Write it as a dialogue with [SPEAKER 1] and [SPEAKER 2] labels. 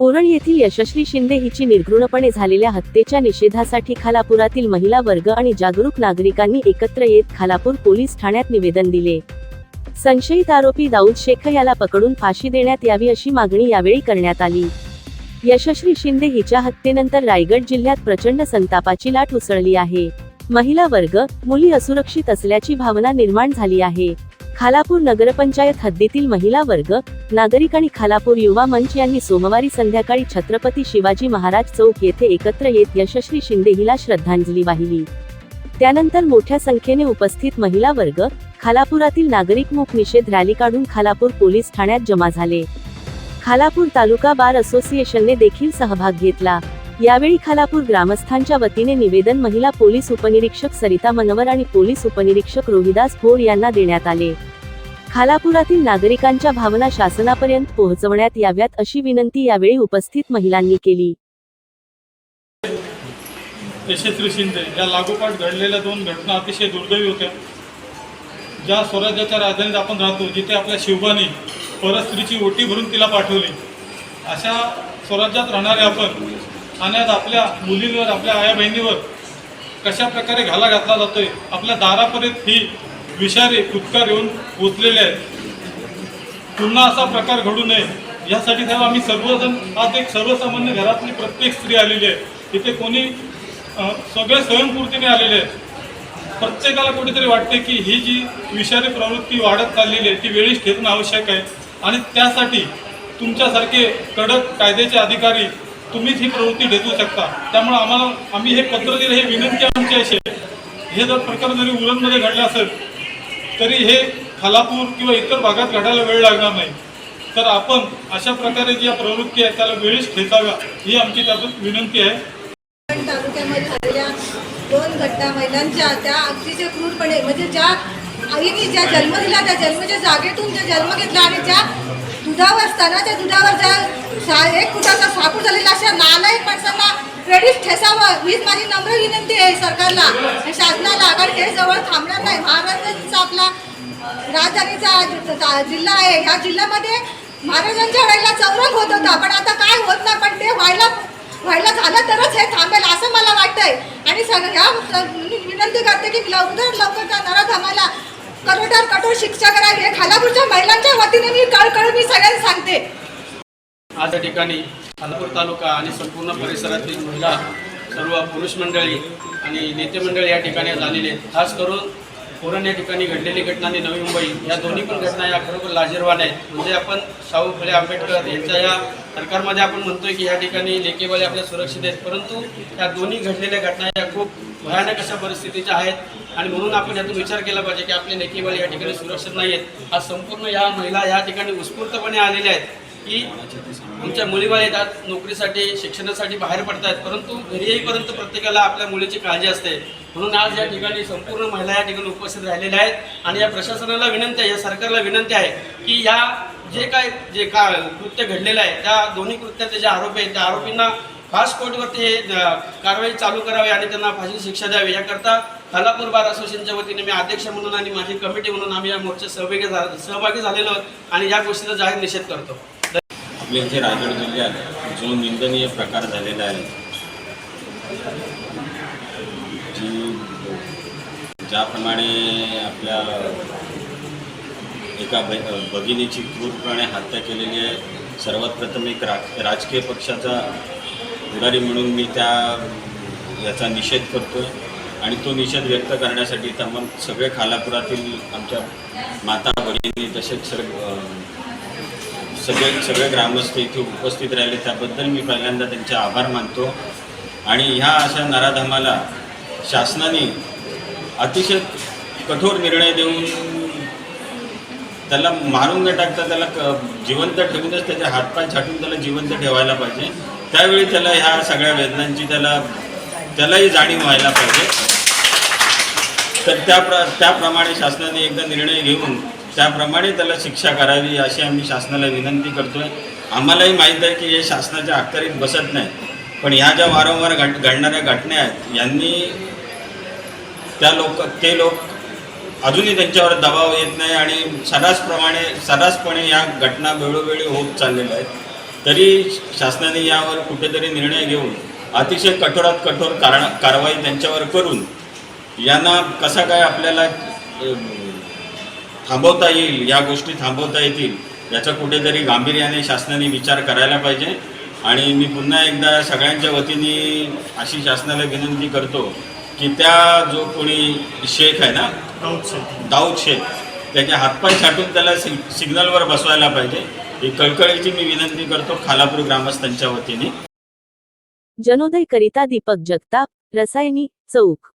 [SPEAKER 1] ओरळ येथील यशस्वी शिंदे हिची निर्घृणपणे झालेल्या हत्येच्या निषेधासाठी खालापुरातील महिला वर्ग आणि जागरूक नागरिकांनी एकत्र येत खालापूर पोलीस ठाण्यात निवेदन दिले. संशयित आरोपी दाऊद शेख याला पकडून फाशी देण्यात यावी अशी मागणी यावेळी करण्यात आली. यशस्वी शिंदे हिच्या हत्येनंतर रायगड जिल्ह्यात प्रचंड संतापाची लाट उसळली आहे. महिला वर्ग मुली असुरक्षित असल्याची भावना निर्माण झाली आहे. खालापूर नगरपंचायत हद्दीतील महिला वर्ग नागरिक आणि खालापूर युवा मंच यांनी सोमवारी संध्याकाळी छत्रपती शिवाजी महाराज चौक येथे एकत्र येत यशस्वी शिंदे हिला श्रद्धांजली वाहिली. त्यानंतर मोठ्या संख्येने उपस्थित महिला वर्ग खालापुरातील नागरिक मुख निषेध रॅली काढून खालापूर पोलीस ठाण्यात जमा झाले. खालापूर तालुका बार असोसिएशनने देखील सहभाग घेतला. यावेळी खालापूर ग्रामस्थांच्या वतीने निवेदन महिला पोलीस उपनिरीक्षक सरिता मनवर आणि पोलीस उपनिरीक्षक रोहिदास भोर यांना देण्यात आले. खालापुरातील नागरिकांच्या भावना शासनापर्यंत पोहोचवण्यात याव्यात अशी विनंती यावेळी उपस्थित महिलांनी केली.
[SPEAKER 2] यशस्वी शिंदे या लागोपाठ घडलेल्या दोन घटना अतिशय दुर्दैवी होत्या. ज्या स्वराज्याच्या राजधानीत आपण राहतो जिथे आपल्या शिवबाने परस्त्रीची ओटी भरून तिला पाठवली. अशा स्वराज्यात राहणारे आपण आणि आज आपल्या मुलींवर आपल्या आया बहिणीवर कशा प्रकारे घाला घातला जातोय आपल्या दारापर्यंत ही विषारी फुटकार येऊन पोचलेले आहेत. पुन्हा असा प्रकार घडू नये. यासाठी साहेब आम्ही सर्वजण आज एक सर्वसामान्य घरातली प्रत्येक स्त्री आलेली आहे. इथे कोणी सगळे स्वयंपूर्तीने आलेले आहेत. प्रत्येकाला कुठेतरी वाटते की ही जी विषारी प्रवृत्ती वाढत चाललेली आहे ती वेळीच ठेवणं आवश्यक आहे. आणि त्यासाठी तुमच्यासारखे कडक कायद्याचे अधिकारी तुम्हीच ही प्रवृत्ती भेटू शकता. त्यामुळे आम्हाला आम्ही हे पत्र दिलं हे विनंती आमची अशी आहे. हे जर प्रकार जरी उरणमध्ये घडलं असेल तरी हे खालापूर किंवा इतर भागात घडायला वेळ लागणार नाही. तर आपण अशा प्रकारे जी या प्रवृत्ती आहे त्याला वेळीच ठेचाव्या ही आमची त्यातून विनंती आहे.
[SPEAKER 3] तालुक्यामध्ये झालेल्या दोन घटना महिलांच्या त्या अतिशय क्रूरपणे म्हणजे ज्या आईने ज्या जन्म दिला त्या जन्माच्या जागेतून ज्या जन्म घेतला आणि ज्या दुधावर स्तनाच्या दुधावर सा- एक फुटाचा सापूर झालेला अशा नालायक माणसांना क्रेडिट ठेसावं. हीच माझी नम्र विनंती आहे सरकारला. शासनाला कारण हे जवळ थांबणार नाही. महाराजांचा आपला राजधानीचा जिल्हा आहे. ह्या जिल्ह्यामध्ये महाराजांच्या वेळेला चौरंग होत होता. पण आता काय होत नाही? पण ते व्हायला व्हायला झालं तरच हे थांबेल असं मला वाटतंय. आणि सग ह्या विनंती करते की लवकर लवकर त्या थांबायला कठोर कठोर शिक्षा करावी हे खालापूरच्या महिलांच्या वतीने मी कळकळ मी सगळ्यांना सांगते.
[SPEAKER 4] आज या ठिकाणी खालापूर तालुका आणि संपूर्ण परिसरातील महिला सर्व पुरुष मंडळी आणि नेते मंडळी या ठिकाणी झालेले खास करून पुरण या ठिकाणी घडलेली घटना आणि नवी मुंबई या दोन्ही पण घटना या खरोखर लाजीरवान आहेत. म्हणजे आपण शाहू फुले आंबेडकर यांच्या या सरकारमध्ये आपण म्हणतोय की या ठिकाणी लेकेवाले आपल्या सुरक्षित आहेत. परंतु या दोन्ही घडलेल्या घटना या खूप भयानक अशा परिस्थितीच्या आहेत. आणि म्हणून आपण यातून विचार केला पाहिजे की आपले लेकेवाले या ठिकाणी सुरक्षित नाही आहेत आज संपूर्ण या महिला या ठिकाणी उत्स्फूर्तपणे आलेल्या आहेत. की आमच्या मुलीबाई येतात नोकरीसाठी शिक्षणासाठी बाहेर पडतात परंतु घरी येईपर्यंत प्रत्येकाला आपल्या मुलीची काळजी असते. म्हणून आज या ठिकाणी संपूर्ण महिला या ठिकाणी उपस्थित राहिलेल्या आहेत आणि या प्रशासनाला विनंती आहे या सरकारला विनंती आहे की या जे काय जे का कृत्य घडलेलं आहे त्या दोन्ही कृत्याचे जे आरोपी आहेत त्या आरोपींना फास्ट कोर्टवरती हे कारवाई चालू करावी आणि त्यांना फाशी शिक्षा द्यावी. याकरता खालापूर बार असोसिएशनच्या वतीने मी अध्यक्ष म्हणून आणि माझी कमिटी म्हणून आम्ही या मोर्चात सहभागी झा सहभागी झालेलो आणि या गोष्टीचा जाहीर निषेध करतो.
[SPEAKER 5] आपल्या इथे रायगड जिल्ह्यात जो निंदनीय प्रकार झालेला आहे जी ज्याप्रमाणे आपल्या एका ब भगिनीची क्रूरपणे हत्या केलेली आहे सर्वात प्रथम एक रा राजकीय पक्षाचा पुढारी म्हणून मी त्या याचा निषेध करतो आहे आणि तो निषेध व्यक्त करण्यासाठी तमाम सगळे खालापुरातील आमच्या माता भगिनी तसेच सर्व सगळे सगळे ग्रामस्थ इथे उपस्थित राहिले. त्याबद्दल मी पहिल्यांदा त्यांचे आभार मानतो. आणि ह्या अशा नराधमाला शासनाने अतिशय कठोर निर्णय देऊन त्याला मारून न टाकता त्याला क जिवंत ठेवूनच त्याचे हातपाय छाटून त्याला जिवंत ठेवायला पाहिजे. त्यावेळी त्याला ह्या सगळ्या वेदनांची त्याला त्यालाही जाणीव व्हायला पाहिजे. तर त्या प्र त्याप्रमाणे शासनाने एकदा निर्णय घेऊन त्याप्रमाणे त्याला शिक्षा करावी अशी आम्ही शासनाला विनंती करतोय. आम्हालाही माहीत आहे की हे शासनाच्या अखत्यारीत बसत नाही. पण ह्या ज्या वारंवार घट घडणाऱ्या घटना आहेत यांनी त्या लोक ते लोक अजूनही त्यांच्यावर दबाव येत नाही आणि सर्रासप्रमाणे सर्रासपणे या घटना वेळोवेळी होत चाललेल्या आहेत. तरी शासनाने यावर कुठेतरी निर्णय घेऊन अतिशय कठोरात कठोर कारण कारवाई त्यांच्यावर करून यांना कसा काय आपल्याला थांबवता येईल या गोष्टी थांबवता येतील याचा कुठेतरी गांभीर्याने शासनाने विचार करायला पाहिजे. आणि मी पुन्हा एकदा सगळ्यांच्या वतीने अशी शासनाला विनंती करतो की त्या जो कोणी शेख आहे ना दाऊद शेख. त्याचे हातपाय छाटून त्याला सिग सिग्नलवर बसवायला पाहिजे. ही कळकळीची मी विनंती करतो खालापूर ग्रामस्थांच्या वतीने.
[SPEAKER 1] जनोदय करिता दीपक जगताप रसायनी चौक.